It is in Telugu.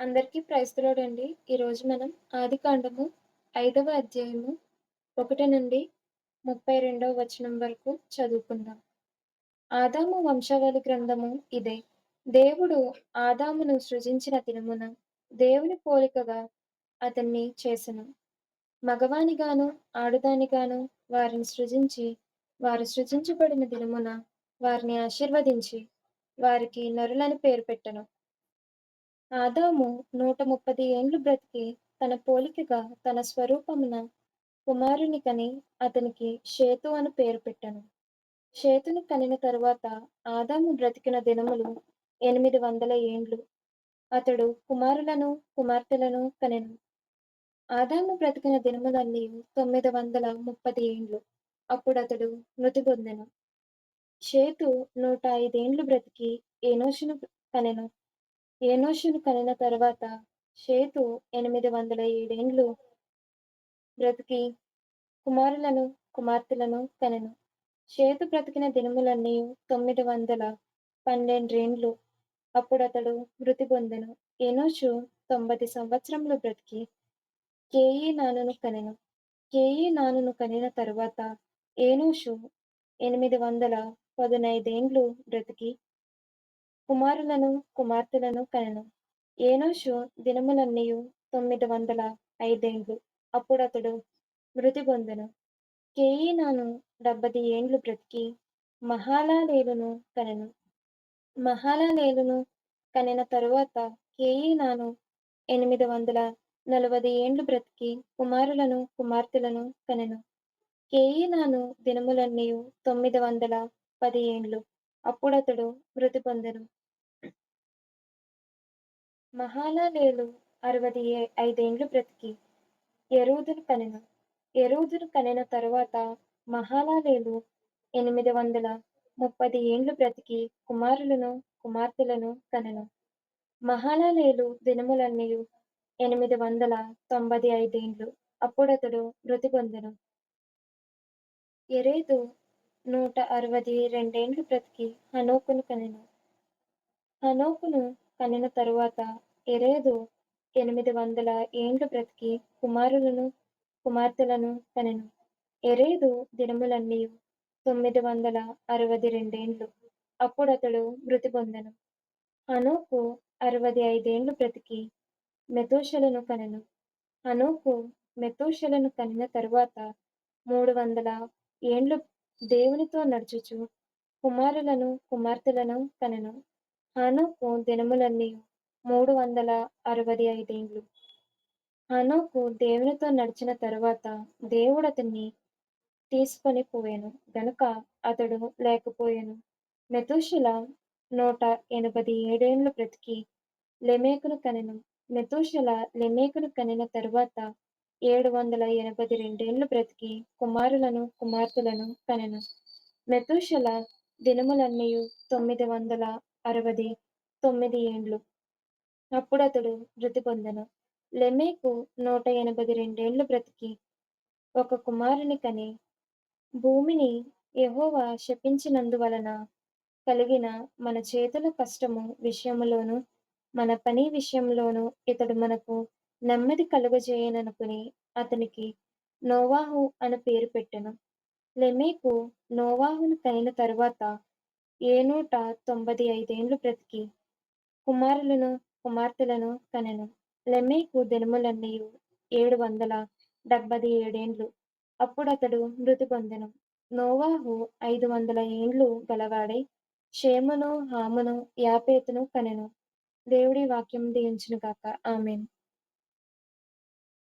అందరికీ ప్రైస్తులోడండి ఈరోజు మనం ఆదికాండము ఐదవ అధ్యాయము ఒకటి నుండి ముప్పై రెండవ వచనం వరకు చదువుకుందాం. ఆదాము వంశావళి గ్రంథము ఇదే. దేవుడు ఆదామును సృజించిన దినమున దేవుని పోలికగా అతన్ని చేసెను. మగవానిగాను ఆడదానిగాను వారిని సృజించి వారు సృజించబడిన దినమున వారిని ఆశీర్వదించి వారికి నరులని పేరు పెట్టను ఆదాము నూట ముప్పది ఏండ్లు బ్రతికి తన పోలికగా తన స్వరూపమున కుమారుని కని అతనికి షేతు అని పేరు పెట్టాను షేతును కనిన తరువాత ఆదాము బ్రతికిన దినములు ఎనిమిది వందల ఏండ్లు. అతడు కుమారులను కుమార్తెలను కనెను. ఆదాము బ్రతికిన దినములన్నీ తొమ్మిది వందల ముప్పది ఏండ్లు. అప్పుడు అతడు మృతి పొందెను. షేతు నూట ఐదేండ్లు బ్రతికి ఏనోషును కనెను. ఏనోషును కనిన తర్వాత షేతు ఎనిమిది వందల ఏడేండ్లు బ్రతికి కుమారులను కుమార్తెలను కనెను. షేతు బ్రతికిన దినములన్నీ తొమ్మిది వందల పన్నెండేండ్లు. అప్పుడతడు మృతి పొందెను. ఎనోషు తొంభై సంవత్సరములు బ్రతికి కేయినానును కనెను. కేయినానును కనిన తరువాత ఏనోషు ఎనిమిది వందల పదునైదేండ్లు బ్రతికి కుమారులను కుమార్తెలను కనెను. ఏనోషు దినములన్నీయు తొమ్మిది వందల ఐదేండ్లు. అప్పుడతడు మృతి పొందెను. కేయినాను డెబ్బది ఏండ్లు బ్రతికి మహాలాలేలును కనెను. మహాలాలేలును కనిన తరువాత కేయినాను ఎనిమిది వందల నలభై ఏండ్లు బ్రతికి కుమారులను కుమార్తెలను కనెను. కేయినాను దినములన్నీయు తొమ్మిది వందల పది ఏండ్లు. అప్పుడతడు మృతి పొందెను. మహలలేలు అరవది ఐదేండ్లు బ్రతికి ఎరూదును కనెను. ఎరూదును కనిన తరువాత మహలలేలు ఎనిమిది వందల ముప్పది ఏండ్లు బ్రతికి కుమారులను కుమార్తెలను కనెను. మహలలేలు దినములన్నీయు ఎనిమిది వందల తొంభై ఐదేండ్లు. అప్పుడతడు మృతి పొందెను. ఎరేదు నూట అరవది రెండేండ్లు బ్రతికి హనోకును కనెను. హనోకును కనిన తరువాత ఎరేదు ఎనిమిది వందల ఏండ్లు బ్రతికి కుమారులను కుమార్తెలను కనెను. ఎరేదు దినములన్నీయు తొమ్మిది వందల అరవది రెండేండ్లు. అప్పుడతడు మృతి పొందెను. అనూకు అరవది ఐదేండ్లు బ్రతికి మెతోషలను కనెను. హనోకు మెతోషలను కనిన తరువాత మూడు వందల ఏండ్లు దేవునితో నడుచుచు కుమారులను కుమార్తెలను కనెను. హనోకు దినములన్నీ మూడు వందల అరవై ఐదేండ్లు. హనోకు దేవునితో నడిచిన తరువాత దేవుడతన్ని తీసుకొని పోయాను గనుక అతడు లేకపోయాను మెతూషెల నూట ఎనభది ఏడేండ్లు బ్రతికి లెమేకును కనెను. మెతూషెల లెమేకును కనిన తరువాత ఏడు వందల ఎనభది రెండేళ్ళు బ్రతికి కుమారులను కుమార్తెలను కనెను. మెతూషెల దినములన్నయు తొమ్మిది వందల అరవై తొమ్మిది ఏండ్లు. అప్పుడతడు మృతి పొందెను. లెమేకు నూట ఎనభది రెండేండ్లు బ్రతికి ఒక కుమారుని కని భూమిని యహోవా శపించినందువలన కలిగిన మన చేతుల కష్టము విషయములోను మన పని విషయంలోను ఇతడు మనకు నెమ్మది కలుగజేయననుకుని అతనికి నోవాహు అని పేరు పెట్టెను. లెమేకు నోవాహును కనిన తరువాత ఏనూట తొంభై ఐదేండ్లు బ్రతికి కుమారులను కుమార్తెలను కనెను. లెమెకు దినములన్నీయు ఏడు వందల డెబ్బది ఏడేండ్లు. అప్పుడతడు మృతి పొందెను. నోవాహు ఐదు వందల ఏండ్లు గలవాడై షేమును హామును యాపేతును కనెను. దేవుడి వాక్యం దీవించునుగాక. ఆమెను